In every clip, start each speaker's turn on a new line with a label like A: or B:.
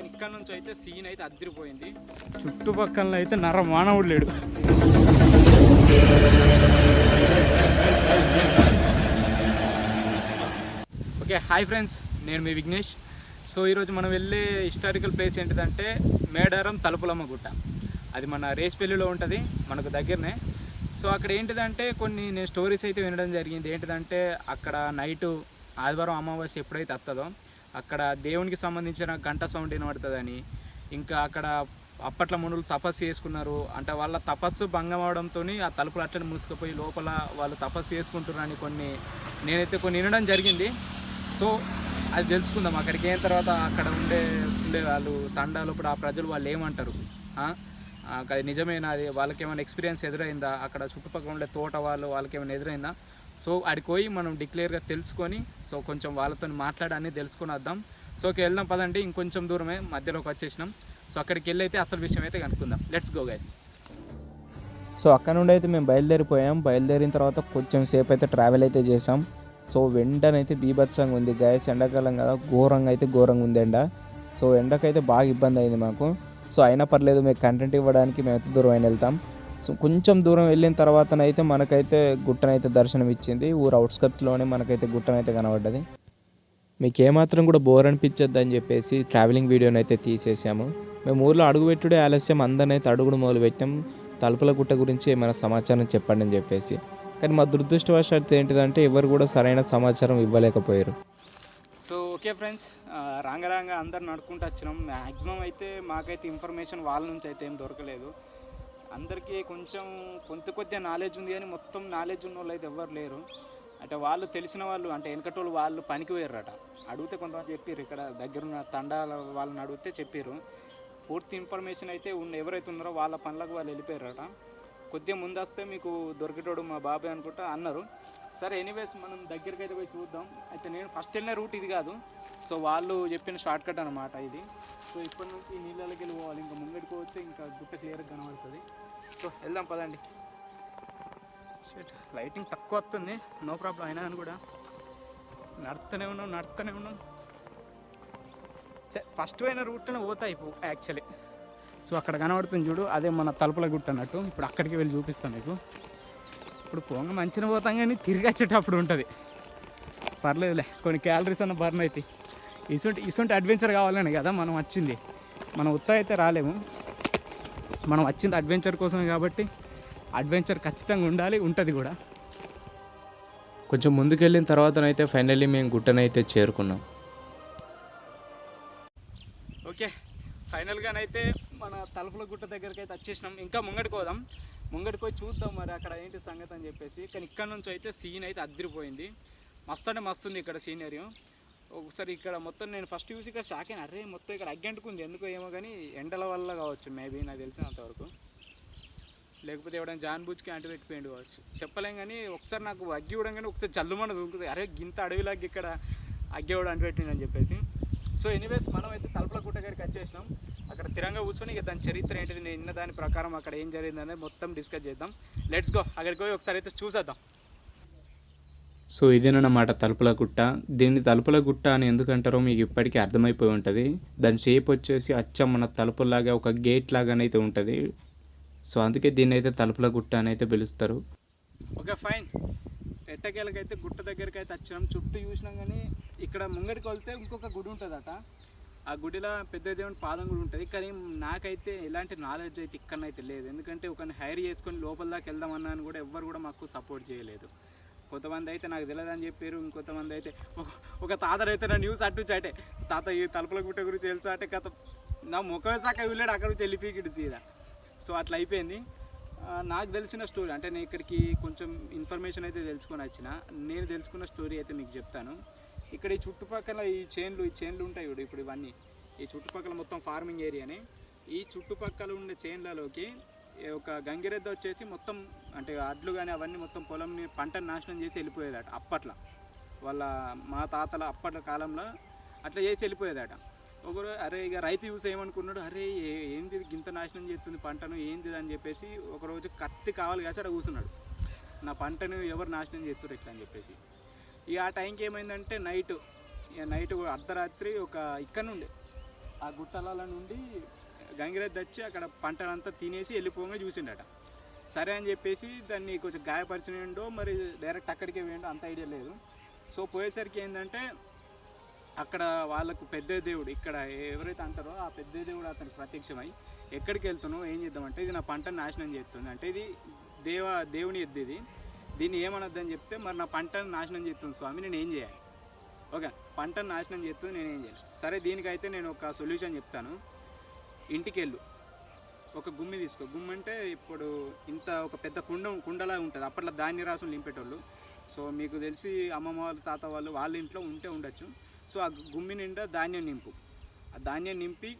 A: ఇక్కడ నుంచి అయితే సీన్ అయితే అద్దరిపోయింది. చుట్టుపక్కల అయితే నర మానవుడు లేడు. ఓకే హాయ్ ఫ్రెండ్స్ నేను మీ విఘ్నేష్. సో ఈరోజు మనం వెళ్ళే హిస్టారికల్ ప్లేస్ ఏంటిదంటే మేడారం తలుపులమ్మ గుట్ట. అది మన రేస్పల్లిలో ఉంటుంది మనకు దగ్గరనే. సో అక్కడ ఏంటిదంటే కొన్ని నేను స్టోరీస్ అయితే వినడం జరిగింది. ఏంటిదంటే అక్కడ నైటు ఆదివారం అమావాస్య ఎప్పుడైతే వస్తుందో అక్కడ దేవునికి సంబంధించిన గంట సౌండ్ వినబడుతుందని ఇంకా అక్కడ అప్పట్లో మునులు తపస్సు చేసుకున్నారు. అంటే వాళ్ళ తపస్సు భంగం అవడంతో ఆ తలుపులు అట్లనే మూసుకుపోయి లోపల వాళ్ళు తపస్సు చేసుకుంటున్నారని కొన్ని నేనైతే కొన్ని వినడం జరిగింది. సో అది తెలుసుకుందాం. అక్కడికి అయిన తర్వాత అక్కడ ఉండే ఉండే వాళ్ళు తండాలు ఇప్పుడు ఆ ప్రజలు వాళ్ళు ఏమంటారు? అక్కడ నిజమేనా? అది వాళ్ళకి ఏమైనా ఎక్స్పీరియన్స్ ఎదురైందా? అక్కడ చుట్టుపక్కల ఉండే తోట వాళ్ళు వాళ్ళకి ఏమైనా ఎదురైందా? సో అడికి పోయి మనం డిక్లేర్గా తెలుసుకొని సో కొంచెం వాళ్ళతో మాట్లాడాన్ని తెలుసుకొని వద్దాం. సో ఓకే వెళ్దాం పదండి. ఇంకొంచెం దూరమే మధ్యలోకి వచ్చేసినాం. సో అక్కడికి వెళ్ళి అయితే అసలు విషయం అయితే కనుక్కుందాం. లెట్స్ గో గైస్
B: సో అక్కడ నుండి అయితే మేము బయలుదేరిపోయాం బయలుదేరిన తర్వాత కొంచెం సేపు అయితే ట్రావెల్ అయితే చేసాం సో వెంటనైతే బీభత్సంగా ఉంది గాయస్ ఎండాకాలం కదా ఘోరంగా అయితే ఘోరంగా ఉంది ఎండ. సో ఎండకైతే బాగా ఇబ్బంది అయింది మాకు. సో అయినా పర్లేదు మీకు కంటెంట్ ఇవ్వడానికి మేము ఎంత దూరం అయిన వెళ్తాం. సో కొంచెం దూరం వెళ్ళిన తర్వాతనైతే మనకైతే గుట్టనైతే దర్శనం ఇచ్చింది ఊరు అవుట్స్కర్ట్లోనే మనకైతే గుట్టనైతే కనబడ్డది. మీకు ఏమాత్రం కూడా బోర్ అనిపించద్దు అని చెప్పేసి ట్రావెలింగ్ వీడియోని అయితే తీసేసాము. మేము ఊర్లో అడుగుపెట్టుడే ఆలస్యం అందరినైతే అయితే అడుగుడు మొదలు పెట్టాం. తలుపుల గుట్ట గురించి ఏమైనా సమాచారం చెప్పండి అని చెప్పేసి. కానీ మా దురదృష్టవశాత్తు ఏంటిదంటే ఎవరు కూడా సరైన సమాచారం ఇవ్వలేకపోయారు.
A: So okay friends. రాంగ రాంగ అందరు నడుకుంటూ వచ్చినాం. మ్యాక్సిమం అయితే మాకైతే ఇన్ఫర్మేషన్ వాళ్ళ నుంచి అయితే ఏం దొరకలేదు. అందరికీ కొంచెం కొంత కొద్దిగా నాలెడ్జ్ ఉంది కానీ మొత్తం నాలెడ్జ్ ఉన్న వాళ్ళు అయితే ఎవ్వరు లేరు. అంటే వాళ్ళు తెలిసిన వాళ్ళు అంటే వెనకటోళ్ళు వాళ్ళు పనికి పోయారట. అడిగితే కొంతమంది చెప్పారు ఇక్కడ దగ్గరున్న తండాల వాళ్ళని అడిగితే చెప్పారు పూర్తి ఇన్ఫర్మేషన్ అయితే ఉన్న ఎవరైతే ఉన్నారో వాళ్ళ పనులకు వాళ్ళు వెళ్ళిపోయారట. కొద్దిగా ముందు వస్తే మీకు దొరికేటోడు మా బాబాయ్ అనుకుంటా అన్నారు. సరే ఎనీవేస్ మనం దగ్గరికి అయితే పోయి చూద్దాం. అయితే నేను ఫస్ట్ వెళ్ళిన రూట్ ఇది కాదు. సో వాళ్ళు చెప్పిన షార్ట్ కట్ అనమాట ఇది. సో ఇప్పటి నుంచి నీళ్ళకి వెళ్ళి పోవాలి. ఇంకా ముంగడికి పోతే ఇంకా గుట్ట క్లియర్గా కనబడుతుంది. సో వెళ్దాం పదండి. లైటింగ్ తక్కువ వస్తుంది. నో ప్రాబ్లం అయినా అని కూడా. నడుతూనే ఉన్నాం నడుతూనే ఉన్నాం. ఫస్ట్ పోయిన రూట్లోనే పోతాయి యాక్చువల్లీ సో అక్కడ కనబడుతుంది చూడు అదే మన తలుపుల గుట్ట అన్నట్టు. ఇప్పుడు అక్కడికి వెళ్ళి చూపిస్తాను మీకు ఇప్పుడు పొంగ మంచిగా పోతాం కానీ తిరిగి వచ్చేటప్పుడు ఉంటుంది. పర్లేదులే కొన్ని క్యాలరీస్ అన్న బర్న్ అవుతాయి ఇసుంటి ఇసుంటి అడ్వెంచర్ కావాలని కదా మనం వచ్చింది. మనం ఉత్త అయితే రాలేము. మనం వచ్చింది అడ్వెంచర్ కోసమే కాబట్టి అడ్వెంచర్ ఖచ్చితంగా ఉండాలి ఉంటుంది కూడా.
B: కొంచెం ముందుకెళ్ళిన తర్వాతనైతే ఫైనల్లీ మేము గుట్టనైతే చేరుకున్నాం.
A: ఓకే ఫైనల్గానైతే మన తలుపుల గుట్ట దగ్గరికి అయితే వచ్చేసినాం. ఇంకా ముంగడికి పోదాం. ముంగడికి పోయి చూద్దాం మరి అక్కడ ఏంటి సంగతి అని చెప్పేసి. కానీ ఇక్కడ నుంచి అయితే సీన్ అయితే అద్దరిపోయింది. మస్తు అంటే మస్తు ఉంది ఇక్కడ సీనరీ ఒకసారి ఇక్కడ మొత్తం నేను ఫస్ట్ చూసి ఇక్కడ షాక్ అయినా అరే మొత్తం ఇక్కడ అగ్గంటుకుంది ఎందుకో ఏమో కానీ ఎండల వల్ల కావచ్చు మేబీ నాకు తెలిసినంతవరకు లేకపోతే ఎవడైనా జాన్ బూజ్కి అంటు పెట్టిపోయింది కావచ్చు. చెప్పలేం కానీ ఒకసారి నాకు అగ్గి ఇవ్వడం కానీ ఒకసారి జల్లుమని దూకుతుంది అరే గింత అడవిలాగా ఇక్కడ అగ్గి ఇవ్వడం అంటు పెట్టింది అని చెప్పేసి. సో ఎనీవేస్ మనం అయితే తలుపుల గుట్ట దగ్గరికి వచ్చేసినాం. అక్కడ తిరంగా కూర్చొని ఇక దాని చరిత్ర ఏంటిది నేను దాని ప్రకారం అక్కడ ఏం జరిగిందనేది మొత్తం డిస్కస్ చేద్దాం. లెట్స్ గో అక్కడికి పోయి ఒకసారి అయితే చూసేద్దాం.
B: సో ఇదేనమాట తలుపుల గుట్ట. దీన్ని తలుపుల గుట్ట అని ఎందుకంటారో మీకు ఇప్పటికీ అర్థమైపోయి ఉంటుంది. దాని షేప్ వచ్చేసి అచ్చం మన తలుపులాగా ఒక గేట్ లాగానైతే ఉంటుంది. సో అందుకే దీన్ని అయితే తలుపుల గుట్ట అని అయితే పిలుస్తారు.
A: Okay fine. ఎట్టకేలకైతే గుట్ట దగ్గరికి అయితే వచ్చినాం చుట్టూ చూసినాం కానీ ఇక్కడ ముంగడికి వెళ్తే ఇంకొక గుడి ఉంటుందట. ఆ గుడిలో పెద్ద దేవుని పాదం కూడా ఉంటుంది. కానీ నాకైతే ఎలాంటి నాలెడ్జ్ అయితే ఇక్కడనైతే లేదు. ఎందుకంటే ఒకరిని హైర్ చేసుకొని లోపల దాకా వెళ్దామన్నా అని కూడా ఎవ్వరు కూడా మాకు సపోర్ట్ చేయలేదు. కొంతమంది అయితే నాకు తెలియదని చెప్పారు ఇంకొంతమంది అయితే ఒక- ఒక అయితే నా న్యూస్ అటు చాటే తాత ఈ తలుపుల గుట్ట గురించి తెలుసు అంటే కథ నా ముఖమే సాక వెళ్ళాడు అక్కడ నుంచి వెళ్ళిపోయి సీదా. సో అట్లా అయిపోయింది. నాకు తెలిసిన స్టోరీ అంటే నేను ఇక్కడికి కొంచెం ఇన్ఫర్మేషన్ అయితే తెలుసుకొని వచ్చిన. నేను తెలుసుకున్న స్టోరీ అయితే మీకు చెప్తాను. ఇక్కడ ఈ చుట్టుపక్కల ఈ చేన్లు ఈ చేన్లు ఉంటాయి ఇప్పుడు ఇప్పుడు ఇవన్నీ. ఈ చుట్టుపక్కల మొత్తం ఫార్మింగ్ ఏరియానే ఈ చుట్టుపక్కల ఉండే చేన్లలోకి ఒక గంగిరెద్ద వచ్చేసి మొత్తం అంటే అడ్లు కానీ అవన్నీ మొత్తం పొలంని పంటను నాశనం చేసి వెళ్ళిపోయేదట అప్పట్లో. వాళ్ళ మా తాతల అప్పట్ల కాలంలో అట్లా చేసి వెళ్ళిపోయేదట. ఒకరు అరే ఇక రైతు చూసి ఏమనుకున్నాడు? అరే ఏంది గింత నాశనం చేస్తుంది పంటను ఏంది అని చెప్పేసి ఒకరోజు కత్తి కావాలి కాసి అక్కడ కూర్చున్నాడు. నా పంటను ఎవరు నాశనం చేస్తారు ఇట్లా అని చెప్పేసి. ఇక ఆ టైంకి ఏమైందంటే నైట్ ఇక నైట్ అర్ధరాత్రి ఒక ఇక్కడ నుండి ఆ గుట్టల నుండి గంగిరెద్దు వచ్చి అక్కడ పంటనంతా తినేసి వెళ్ళిపోగా చూసిండట. సరే అని చెప్పేసి దాన్ని కొంచెం గాయపరిచినండో మరి డైరెక్ట్ అక్కడికే వేయండో అంత ఐడియా లేదు. సో పోయేసరికి ఏంటంటే అక్కడ వాళ్ళకు పెద్ద దేవుడు ఇక్కడ ఎవరైతే అంటారో ఆ పెద్ద దేవుడు అతనికి ప్రత్యక్షమై ఎక్కడికి వెళ్తున్నావు ఏం చేద్దామంటే ఇది నా పంటను నాశనం చేస్తుంది. అంటే ఇది దేవ దేవుని ఎద్దు ఇది. దీన్ని ఏమనొద్దని చెప్తే మరి నా పంటను నాశనం చేస్తుంది స్వామి నేను ఏం చేయాలి? ఓకే పంటను నాశనం చేస్తుంది నేను ఏం చేయాలి? సరే దీనికైతే నేను ఒక సొల్యూషన్ చెప్తాను. ఇంటికెళ్ళు. ఒక గుమ్మి తీసుకో. గుమ్మి అంటే ఇప్పుడు ఇంత ఒక పెద్ద కుండ కుండలా ఉంటుంది. అప్పట్లో ధాన్య రాసులు నింపేటోళ్ళు. సో మీకు తెలిసి అమ్మమ్మ వాళ్ళు తాత వాళ్ళు వాళ్ళ ఇంట్లో ఉంటే ఉండొచ్చు. సో ఆ గుమ్మి నిండా ధాన్యం నింపు. ఆ ధాన్యం నింపి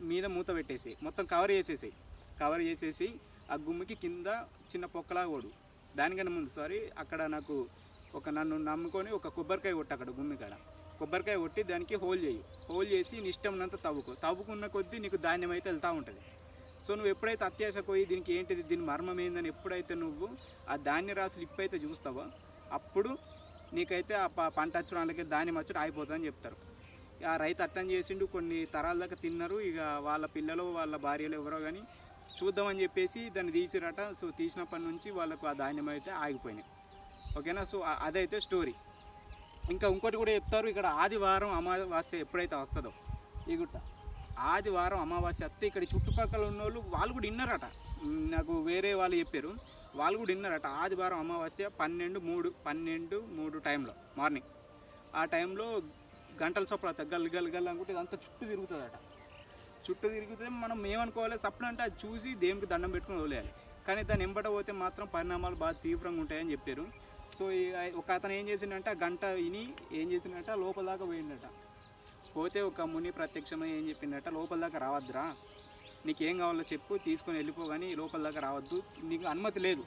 A: మీద మూత పెట్టేసి మొత్తం కవర్ చేసేసి కవర్ చేసేసి ఆ గుమ్మికి కింద చిన్న పొక్కలా ఓడు. దానికన్నా ముందు సారీ అక్కడ నాకు ఒక నన్ను నమ్ముకొని ఒక కొబ్బరికాయ కొట్టు అక్కడ గుమ్మి కాడ. కొబ్బరికాయ కొట్టి దానికి హోల్ చేయి. హోల్ చేసి నీ ఇష్టం తవ్వుకో. తవ్వుకున్న కొద్దీ నీకు ధాన్యం అయితే వెళ్తూ ఉంటుంది. సో నువ్వు ఎప్పుడైతే అత్యాశ పోయి దీనికి ఏంటిది దీని మర్మం ఏందని ఎప్పుడైతే నువ్వు ఆ ధాన్య రాసులు ఇప్పుడైతే చూస్తావో అప్పుడు నీకైతే ఆ పంట వచ్చడానికి ధాన్యం వచ్చి ఆగిపోతుందని చెప్తారు. ఆ రైతు అట్టం చేసిండు కొన్ని తరాల దాకా తిన్నారు. ఇక వాళ్ళ పిల్లలు వాళ్ళ భార్యలు ఎవరో కానీ చూద్దామని చెప్పేసి దాన్ని తీసిరట. సో తీసినప్పటి నుంచి వాళ్ళకు ఆ ధాన్యం అయితే ఆగిపోయినాయి. ఓకేనా? సో అదైతే స్టోరీ. ఇంకా ఇంకోటి కూడా చెప్తారు ఇక్కడ ఆదివారం అమావాస్య ఎప్పుడైతే వస్తుందో ఈ గుట్ట. ఆదివారం అమావాస్య వస్తే ఇక్కడ చుట్టుపక్కల ఉన్న వాళ్ళు వాళ్ళు కూడా విన్నారట. నాకు వేరే వాళ్ళు చెప్పారు. వాళ్ళు కూడా విన్నారట ఆదివారం అమావాస్య పన్నెండు మూడు పన్నెండు మూడు టైంలో మార్నింగ్. ఆ టైంలో గంటల చొప్పున గల్ గల్ గల్ అనుకుంటే ఇదంతా చుట్టూ తిరుగుతుందట. చుట్టూ తిరిగితే మనం ఏమనుకోవాలి? సప్పుడు అంటే అది చూసి దేవునికి దండం పెట్టుకుని వదిలేయాలి. కానీ దాన్ని ఎంబట పోతే మాత్రం పరిణామాలు బాగా తీవ్రంగా ఉంటాయని చెప్పారు. సో ఒక అతను ఏం చేసిండంటే గంట విని ఏం చేసిండట లోపల దాకా పోయిండట. పోతే ఒక ముని ప్రత్యక్షమై ఏం చెప్పిండట లోపల దాకా రావద్దురా నీకేం కావాలో చెప్పు తీసుకొని వెళ్ళిపో కానీ లోపల దాకా రావద్దు నీకు అనుమతి లేదు.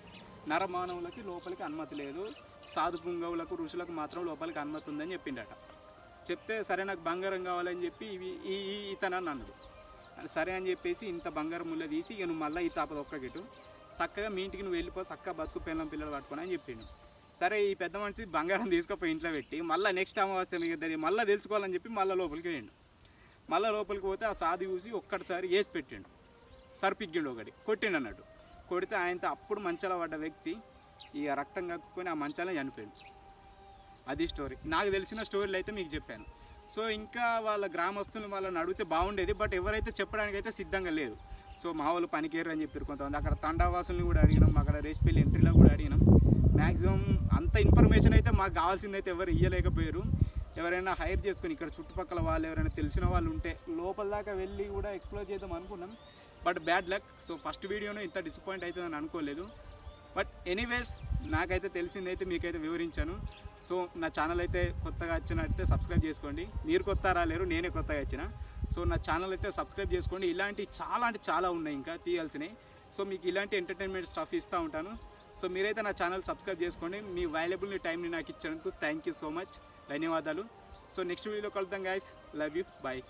A: నరమానవులకి లోపలికి అనుమతి లేదు సాధు పుంగవులకు ఋషులకు మాత్రం లోపలికి అనుమతి ఉందని చెప్పిండట. చెప్తే సరే నాకు బంగారం కావాలని చెప్పి ఇవి ఈ ఈ ఇతనని అన్నాడు. సరే అని చెప్పేసి ఇంత బంగారం ముళ్ళ తీసి ఇక నువ్వు మళ్ళీ ఈ తాపద ఒక్కగిటు చక్కగా మీ ఇంటికి నువ్వు వెళ్ళిపో చక్కగా బతుకు పిల్లల పిల్లలు పట్టుకొని అని చెప్పిండు. సరే ఈ పెద్ద మనిషి బంగారం తీసుకుపోయి ఇంట్లో పెట్టి మళ్ళీ నెక్స్ట్ అమావాస్య మీకు మళ్ళీ తెలుసుకోవాలని చెప్పి మళ్ళీ లోపలికి వెళ్ళిండు మళ్ళీ లోపలికి పోతే ఆ సాధి చూసి ఒక్కటిసారి వేసి పెట్టిండు. సరిపిగ్గిండు ఒకటి కొట్టిండు అన్నట్టు. కొడితే ఆయనతో అప్పుడు మంచాల పడ్డ వ్యక్తి ఇక రక్తం కక్కుకొని ఆ మంచాలే చనిపోయాడు. అది స్టోరీ నాకు తెలిసిన స్టోరీలు అయితే మీకు చెప్పాను. సో ఇంకా వాళ్ళ గ్రామస్తులు వాళ్ళని అడిగితే బాగుండేది బట్ ఎవరైతే చెప్పడానికి అయితే సిద్ధంగా లేదు. సో మా వాళ్ళు పనికేరు అని చెప్పారు కొంతమంది. అక్కడ తండావాసుల్ని కూడా అడిగినాం అక్కడ రేసిపల్లి ఎంట్రీలో కూడా అడిగినాం. మ్యాక్సిమం అంత ఇన్ఫర్మేషన్ అయితే మాకు కావాల్సింది అయితే ఎవరు ఇవ్వలేకపోయారు ఎవరైనా హైర్ చేసుకొని ఇక్కడ చుట్టుపక్కల వాళ్ళు ఎవరైనా తెలిసిన వాళ్ళు ఉంటే లోపల దాకా వెళ్ళి కూడా ఎక్స్ప్లోర్ చేద్దాం అనుకున్నాం. But bad luck. So first వీడియోనే ఇంత డిసప్పాయింట్ అవుతుందని అనుకోలేదు. బట్ ఎనీవేస్ నాకైతే తెలిసిందైతే మీకైతే వివరించాను. సో నా ఛానల్ అయితే కొత్తగా వచ్చినట్టే సబ్స్క్రైబ్ చేసుకోండి. మీరు కొత్త రాలేరు నేనే కొత్తగా వచ్చిన. సో నా ఛానల్ అయితే సబ్స్క్రైబ్ చేసుకోండి. ఇలాంటి చాలా అంటే చాలా ఉన్నాయి ఇంకా తీయాల్సినవి. సో మీకు ఇలాంటి ఎంటర్టైన్మెంట్ స్టఫ్ ఇస్తూ ఉంటాను. సో మీరైతే నా ఛానల్ సబ్స్క్రైబ్ చేసుకోండి. మీ వాల్యుబుల్ టైంని నాకు ఇచ్చినందుకు థ్యాంక్ యూ సో మచ్ ధన్యవాదాలు. సో నెక్స్ట్ వీడియోలో కలుద్దాం గాయస్ లవ్ యూ బాయ్